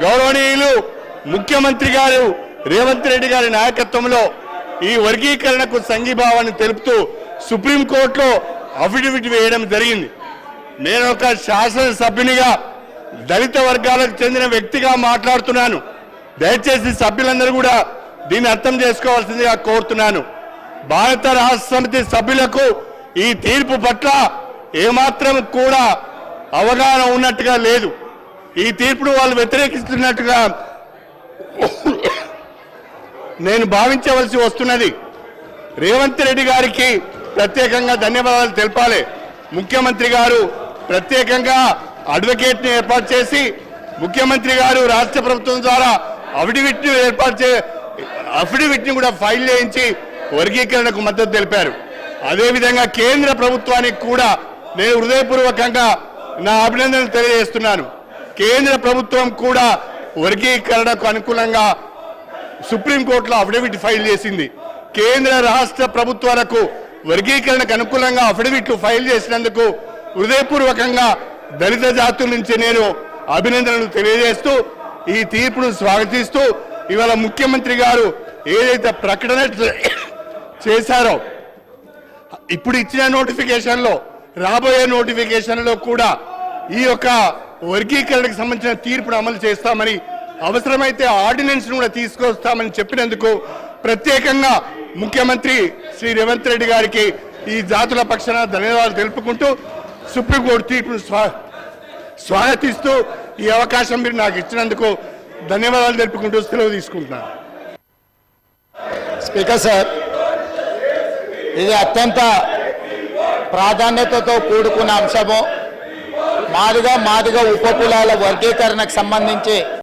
గౌరవనీయులు ముఖ్యమంత్రి గారు రేవంత్ రెడ్డి గారి నాయకత్వంలో ఈ వర్గీకరణకు సంఘీభావాన్ని తెలుపుతూ సుప్రీంకోర్టులో అఫిడవిట్ వేయడం జరిగింది. నేను ఒక శాసనసభ్యునిగా దళిత వర్గాలకు చెందిన వ్యక్తిగా మాట్లాడుతున్నాను. దయచేసి సభ్యులందరూ కూడా దీన్ని అర్థం చేసుకోవాల్సిందిగా కోరుతున్నాను. భారత రాష్ట్ర సమితి సభ్యులకు ఈ తీర్పు పట్ల ఏమాత్రం కూడా అవగాహన ఉన్నట్టుగా లేదు. ఈ తీర్పును వాళ్ళు వ్యతిరేకిస్తున్నట్టుగా నేను భావించవలసి వస్తున్నది. రేవంత్ రెడ్డి గారికి ప్రత్యేకంగా ధన్యవాదాలు తెలపాలి. ముఖ్యమంత్రి గారు ప్రత్యేకంగా అడ్వకేట్ని ఏర్పాటు చేసి ముఖ్యమంత్రి గారు రాష్ట్ర ప్రభుత్వం ద్వారా అఫిడవిట్ని ఏర్పాటు చే అఫిడవిట్ని కూడా ఫైల్ చేయించి వర్గీకరణకు మద్దతు తెలిపారు. అదేవిధంగా కేంద్ర ప్రభుత్వానికి కూడా నేను హృదయపూర్వకంగా నా అభినందనలు తెలియజేస్తున్నాను. కేంద్ర ప్రభుత్వం కూడా వర్గీకరణకు అనుకూలంగా సుప్రీంకోర్టులో అఫిడవిట్ ఫైల్ చేసింది. కేంద్ర రాష్ట్ర ప్రభుత్వాలకు వర్గీకరణకు అనుకూలంగా అఫిడవిట్లు ఫైల్ చేసినందుకు హృదయపూర్వకంగా దళిత జాతుల నుంచి నేను అభినందనలు తెలియజేస్తూ ఈ తీర్పును స్వాగతిస్తూ ఇవాళ ముఖ్యమంత్రి గారు ఏదైతే ప్రకటన చేశారో ఇప్పుడు ఇచ్చిన నోటిఫికేషన్లో రాబోయే నోటిఫికేషన్లో కూడా ఈ యొక్క వర్గీకరణకు సంబంధించిన తీర్పును అమలు చేస్తామని అవసరమైతే ఆర్డినెన్స్ కూడా తీసుకొస్తామని చెప్పినందుకు ప్రత్యేకంగా ముఖ్యమంత్రి శ్రీ రేవంత్ రెడ్డి గారికి ఈ జాతుల పక్షాన ధన్యవాదాలు తెలుపుకుంటూ సుప్రీంకోర్టు తీర్పును స్వా స్వాగతిస్తూ ఈ అవకాశం మీరు నాకు ఇచ్చినందుకు ధన్యవాదాలు తెలుపుకుంటూ సెలవు తీసుకుంటున్నాను స్పీకర్ సార్ ఇది అత్యంత ప్రాధాన్యతతో కూడుకున్న అంశము. మాదిగా మాదిగా ఉపకులాల వర్గీకరణకు సంబంధించి